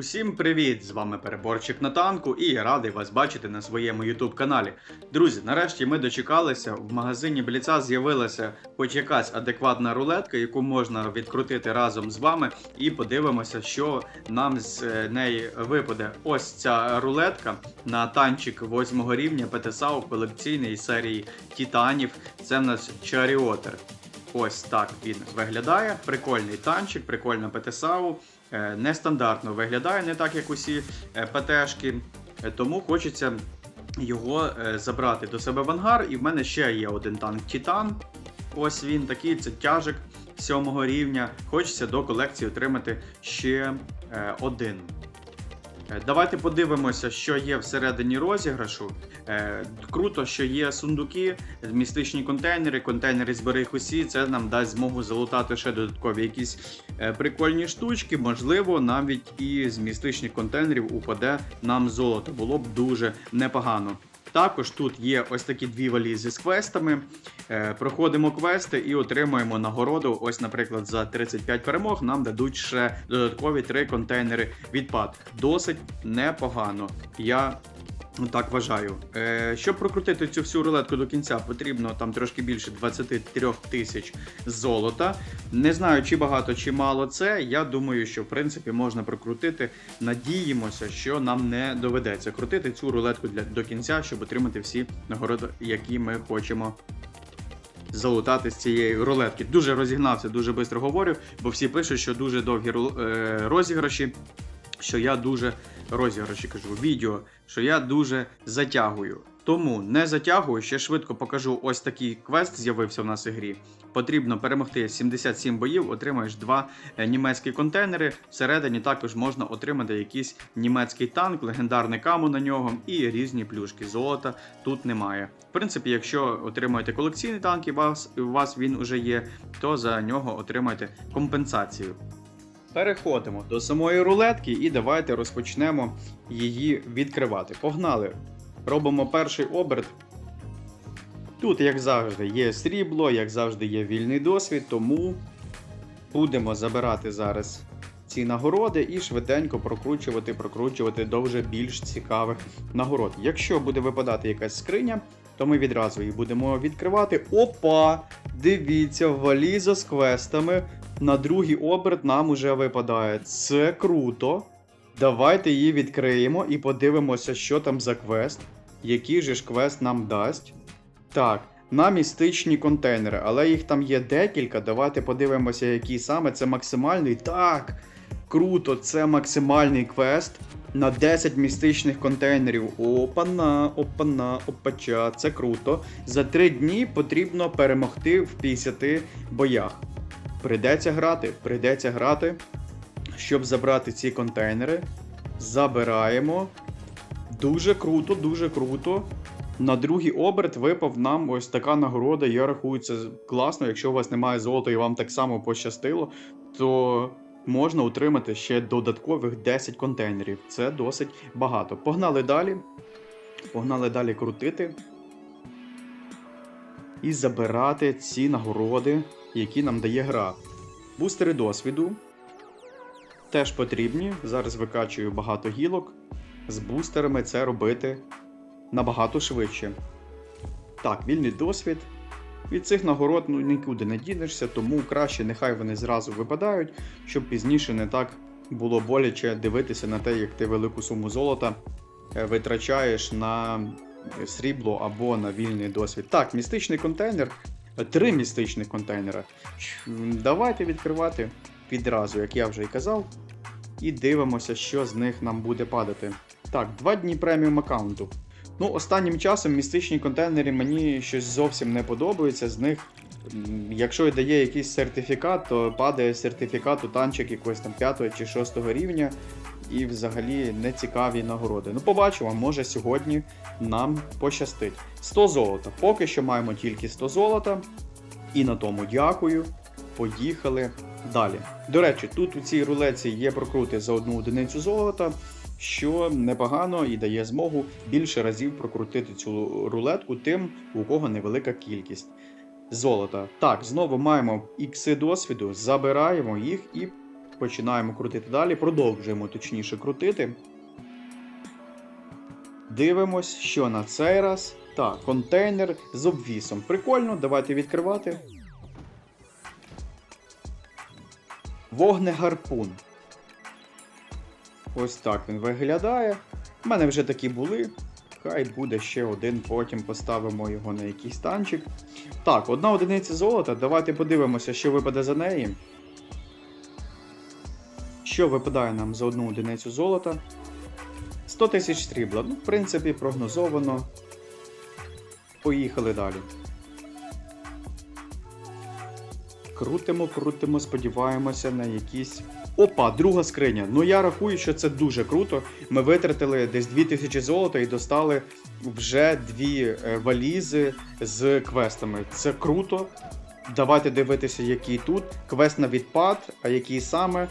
Усім привіт! З вами переборчик на танку і я радий вас бачити на своєму YouTube каналі. Друзі, нарешті ми дочекалися. В магазині Бліца з'явилася хоч якась адекватна рулетка, яку можна відкрутити разом з вами, і подивимося, що нам з е, неї випаде. Ось ця рулетка на танчик 8 рівня ПТСАУ колекційної серії Титанів. Це в нас Чаріотер. Ось так він виглядає. Прикольний танчик, прикольна ПТСАУ. Е, Нестандартно виглядає, не так як усі е, ПТшки. Е, Тому хочеться його забрати до себе в ангар. І в мене ще є один танк Титан. Ось він такий, це тяжик 7 рівня. Хочеться до колекції отримати ще один. Е, Давайте подивимося, що є всередині розіграшу. Е, Круто, що є сундуки, містичні контейнери, контейнери збери їх усі. Це нам дасть змогу залутати ще додаткові якісь е, прикольні штучки. Можливо, навіть і з містичних контейнерів упаде нам золото. Було б дуже непогано. Також тут є ось такі дві валізи з квестами. Е, проходимо квести і отримуємо нагороду. Ось, наприклад, за 35 перемог нам дадуть ще додаткові три контейнери відпад. Досить непогано. Я так вважаю. Е, щоб прокрутити цю всю рулетку до кінця, потрібно там трошки більше 23 тисяч золота. Не знаю, чи багато, чи мало це. Я думаю, що в принципі можна прокрутити. Надіємося, що нам не доведеться крутити цю рулетку для, до кінця, щоб отримати всі нагороди, які ми хочемо. Залутати з цієї рулетки. Дуже розігнався, дуже швидко говорю, бо всі пишуть, що дуже довгі е, розіграші, що я дуже розіграші кажу, відео, що я дуже затягую. Тому не затягую, ще швидко покажу ось такий квест з'явився в нас в грі. Потрібно перемогти 77 боїв, отримаєш два е, німецькі контейнери. Всередині також можна отримати якийсь німецький танк, легендарний каму на нього і різні плюшки. Золота тут немає. В принципі, якщо отримаєте колекційний танк і у вас, вас він уже є, то за нього отримаєте компенсацію. Переходимо до самої рулетки і давайте розпочнемо її відкривати. Погнали! Робимо перший оберт. Тут, як завжди, є срібло, як завжди, є вільний досвід, тому будемо забирати зараз ці нагороди і швиденько прокручувати, прокручувати до вже більш цікавих нагород. Якщо буде випадати якась скриня, то ми відразу її будемо відкривати. Опа! Дивіться, валіза з квестами. На другий оберт нам уже випадає. Це круто. Давайте її відкриємо і подивимося, що там за квест. Який же ж квест нам дасть. Так, на містичні контейнери, але їх там є декілька. Давайте подивимося, який саме. Це максимальний. Так! Круто, це максимальний квест на 10 містичних контейнерів. Опана, опана, опача, це круто. За 3 дні потрібно перемогти в 50 боях. Прийдеться грати, прийдеться грати, щоб забрати ці контейнери. Забираємо. Дуже круто, дуже круто. На другий оберт випав нам ось така нагорода. Я рахую, це класно. Якщо у вас немає золота і вам так само пощастило, то можна отримати ще додаткових 10 контейнерів. Це досить багато. Погнали далі. Погнали далі крутити. І забирати ці нагороди, які нам дає гра. Бустери досвіду теж потрібні. Зараз викачую багато гілок. З бустерами це робити набагато швидше. Так, вільний досвід. Від цих нагород ну, нікуди не дінешся, тому краще нехай вони зразу випадають, щоб пізніше не так було боляче дивитися на те, як ти велику суму золота е, витрачаєш на срібло або на вільний досвід. Так, містичний контейнер. Три містичних контейнера. Давайте відкривати відразу, як я вже і казав. І дивимося, що з них нам буде падати. Так, два дні преміум аккаунту. Ну, останнім часом містичні контейнери мені щось зовсім не подобається. З них, якщо й дає якийсь сертифікат, то падає сертифікат у танчик якогось там 5 чи 6 рівня. І взагалі не цікаві нагороди. Ну, побачимо, може сьогодні нам пощастить. 100 золота. Поки що маємо тільки 100 золота. І на тому дякую. Поїхали далі. До речі, тут у цій рулеці є прокрути за одну одиницю золота, що непогано і дає змогу більше разів прокрутити цю рулетку тим, у кого невелика кількість золота. Так, знову маємо ікси досвіду, забираємо їх і Починаємо крутити далі, продовжуємо точніше крутити. Дивимось, що на цей раз. Так, контейнер з обвісом. Прикольно, давайте відкривати. Вогнегарпун. Ось так він виглядає. У мене вже такі були. Хай буде ще один, потім поставимо його на якийсь танчик. Так, одна одиниця золота. Давайте подивимося, що випаде за неї. Що випадає нам за одну одиницю золота? 100 тисяч срібла. Ну, в принципі, прогнозовано. Поїхали далі. Крутимо, крутимо, сподіваємося на якісь. Опа, друга скриня. Ну я рахую, що це дуже круто. Ми витратили десь 2000 золота і достали вже дві е, валізи з квестами. Це круто. Давайте дивитися, який тут. Квест на відпад, а який саме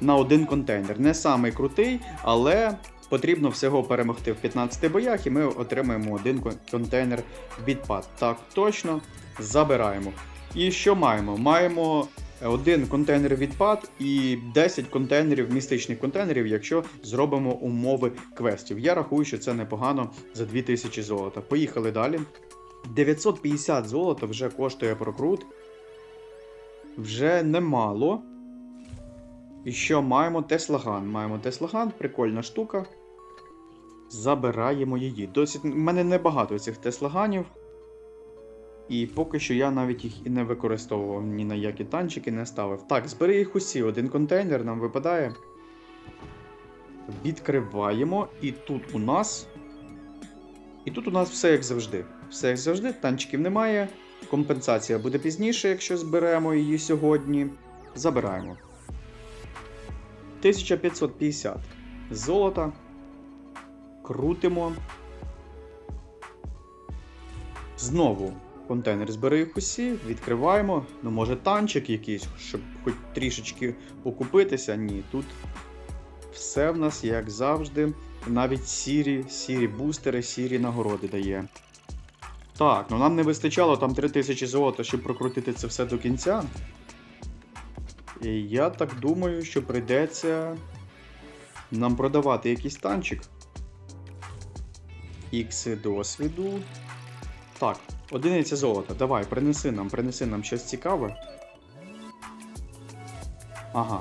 на один контейнер. Не самий крутий, але потрібно всього перемогти в 15 боях, і ми отримаємо один контейнер відпад. Так, точно забираємо. І що маємо? Маємо один контейнер відпад і 10 контейнерів, містичних контейнерів, якщо зробимо умови квестів. Я рахую, що це непогано за 2000 золота. Поїхали далі. 950 золота вже коштує прокрут. Вже немало. І що маємо? Теслаган. Маємо Теслаган, прикольна штука. Забираємо її. Досить. У мене небагато цих Теслаганів. І поки що я навіть їх і не використовував ні на які танчики не ставив. Так, збери їх усі. Один контейнер нам випадає. Відкриваємо. І тут у нас. І тут у нас все як завжди. Все як завжди, танчиків немає. Компенсація буде пізніше, якщо зберемо її сьогодні. Забираємо. 1550 золота. Крутимо. Знову контейнер збери їх усі, відкриваємо. Ну, може, танчик якийсь, щоб хоч трішечки окупитися. Ні, тут все в нас, як завжди. Навіть сірі, сірі бустери, сірі нагороди дає. Так, ну нам не вистачало там 3000 золота, щоб прокрутити це все до кінця. Я так думаю, що прийдеться нам продавати якийсь танчик. Ікси досвіду. Так, одиниця золота. Давай, принеси нам, принеси нам щось цікаве. Ага.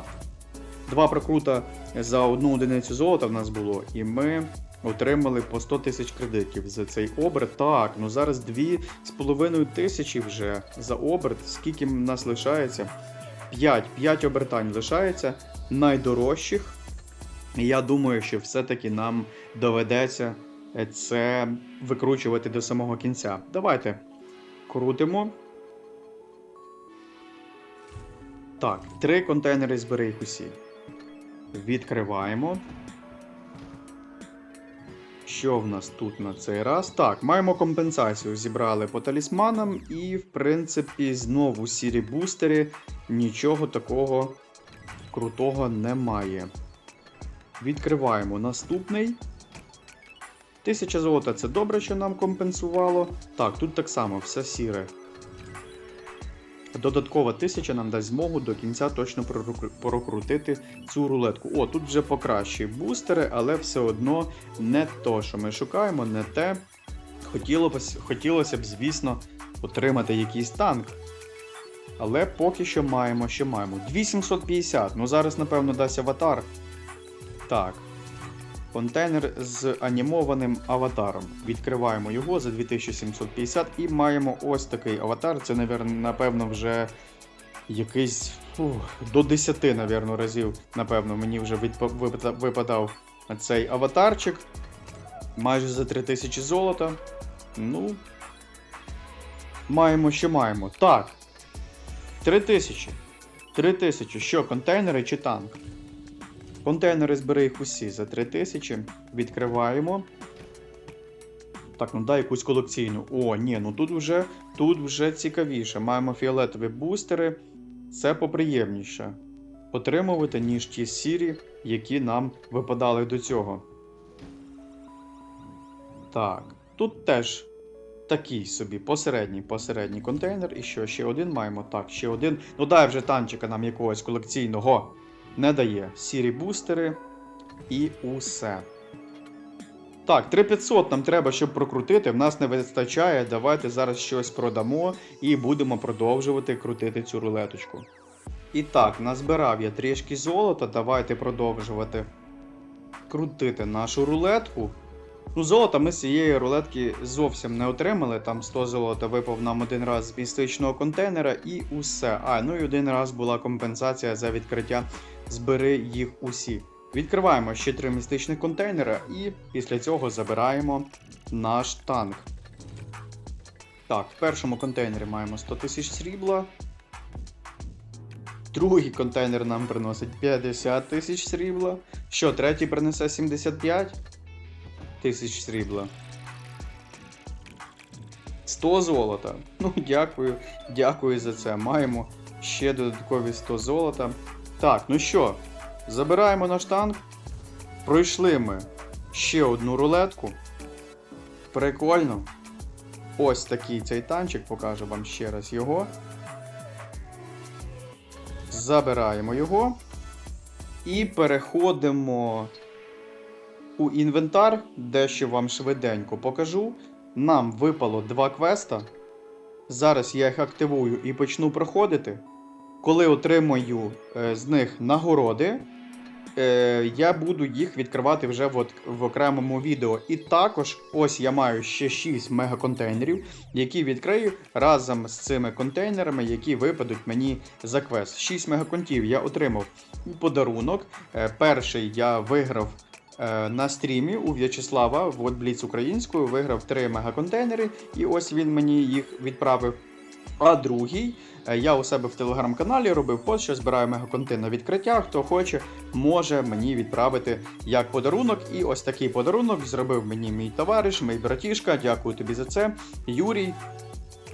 Два прокрута за одну одиницю золота в нас було, і ми отримали по 100 тисяч кредитів за цей оберт. Так, ну зараз дві з половиною тисячі вже за оберт. Скільки в нас лишається? 5, 5 обертань лишається найдорожчих. І я думаю, що все-таки нам доведеться е, це викручувати до самого кінця. Давайте крутимо. Так, три контейнери збери їх усі. Відкриваємо. Що в нас тут на цей раз? Так, маємо компенсацію. Зібрали по талісманам, і, в принципі, знову сірі бустери. Нічого такого крутого немає. Відкриваємо наступний. Тисяча золота це добре, що нам компенсувало. Так, тут так само все сіре. Додаткова тисяча нам дасть змогу до кінця точно прокрутити цю рулетку. О, тут вже покращі бустери, але все одно не то, що ми шукаємо, не те. Хотілося б, звісно, отримати якийсь танк. Але поки що маємо, що маємо. 2750. Ну зараз, напевно, дасть аватар. Так. Контейнер з анімованим аватаром. Відкриваємо його за 2750 і маємо ось такий аватар. Це, напевно, вже якийсь фу, до 10, напевно, разів, напевно, мені вже випадав цей аватарчик. Майже за 3000 золота. Ну. Маємо, що маємо. Так. 3000. 3000. Що, контейнери чи танк? Контейнери збери їх усі за 3000. Відкриваємо. Так, ну дай якусь колекційну. О, ні, ну тут вже, тут вже цікавіше. Маємо фіолетові бустери. Це поприємніше отримувати, ніж ті сірі, які нам випадали до цього. Так, тут теж такий собі посередній посередній контейнер. І що, ще один маємо? Так, ще один. Ну дай вже танчика нам якогось колекційного. Не дає. Сірі бустери і усе. Так, 3500 нам треба, щоб прокрутити. В нас не вистачає. Давайте зараз щось продамо і будемо продовжувати крутити цю рулеточку. І так, назбирав я трішки золота. Давайте продовжувати крутити нашу рулетку. Ну, золота ми з цієї рулетки зовсім не отримали. Там 100 золота випав нам один раз з містичного контейнера і усе. А, ну і один раз була компенсація за відкриття. Збери їх усі. Відкриваємо ще три містичних контейнера і після цього забираємо наш танк. Так, в першому контейнері маємо 100 тисяч срібла. Другий контейнер нам приносить 50 тисяч срібла. Що, третій принесе 75 тисяч срібла. 100 золота. Ну, дякую, дякую за це. Маємо ще додаткові 100 золота. Так, ну що, забираємо наш танк. Пройшли ми ще одну рулетку. Прикольно. Ось такий цей танчик, покажу вам ще раз його. Забираємо його. І переходимо у інвентар, дещо вам швиденько покажу. Нам випало два квеста. Зараз я їх активую і почну проходити. Коли отримаю е, з них нагороди, е, я буду їх відкривати вже в, в окремому відео. І також ось я маю ще 6 мегаконтейнерів, які відкрию разом з цими контейнерами, які випадуть мені за квест. 6 мегаконтів я отримав у подарунок. Е, перший я виграв на стрімі у В'ячеслава в Бліц українською, виграв 3 мегаконтейнери, і ось він мені їх відправив. А другий е, я у себе в телеграм-каналі робив пост, що збираю мегаконти на відкриття. Хто хоче, може мені відправити як подарунок. І ось такий подарунок зробив мені мій товариш, мій братішка. Дякую тобі за це. Юрій.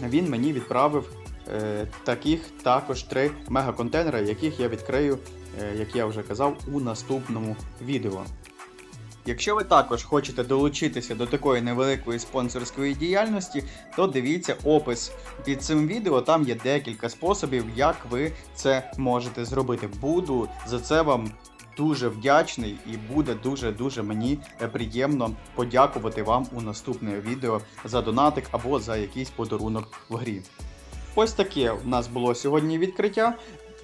Він мені відправив е, таких також три мегаконтейнери, яких я відкрию, е, як я вже казав, у наступному відео. Якщо ви також хочете долучитися до такої невеликої спонсорської діяльності, то дивіться опис під цим відео. Там є декілька способів, як ви це можете зробити. Буду за це вам дуже вдячний і буде дуже-дуже мені е, приємно подякувати вам у наступне відео за донатик або за якийсь подарунок в грі. Ось таке у нас було сьогодні відкриття.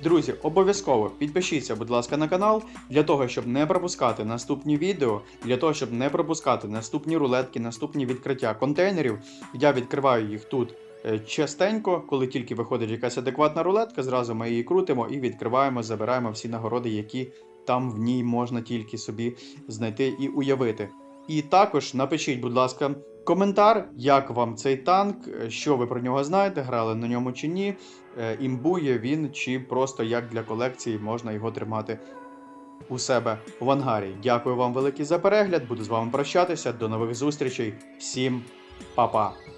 Друзі, обов'язково підпишіться, будь ласка, на канал для того, щоб не пропускати наступні відео, для того, щоб не пропускати наступні рулетки, наступні відкриття контейнерів. Я відкриваю їх тут е, частенько, коли тільки виходить якась адекватна рулетка, зразу ми її крутимо і відкриваємо, забираємо всі нагороди, які там в ній можна тільки собі знайти і уявити. І також напишіть, будь ласка, коментар, як вам цей танк, що ви про нього знаєте, грали на ньому чи ні, е, імбує він, чи просто як для колекції можна його тримати у себе в ангарі. Дякую вам велике за перегляд. Буду з вами прощатися. До нових зустрічей. Всім па-па!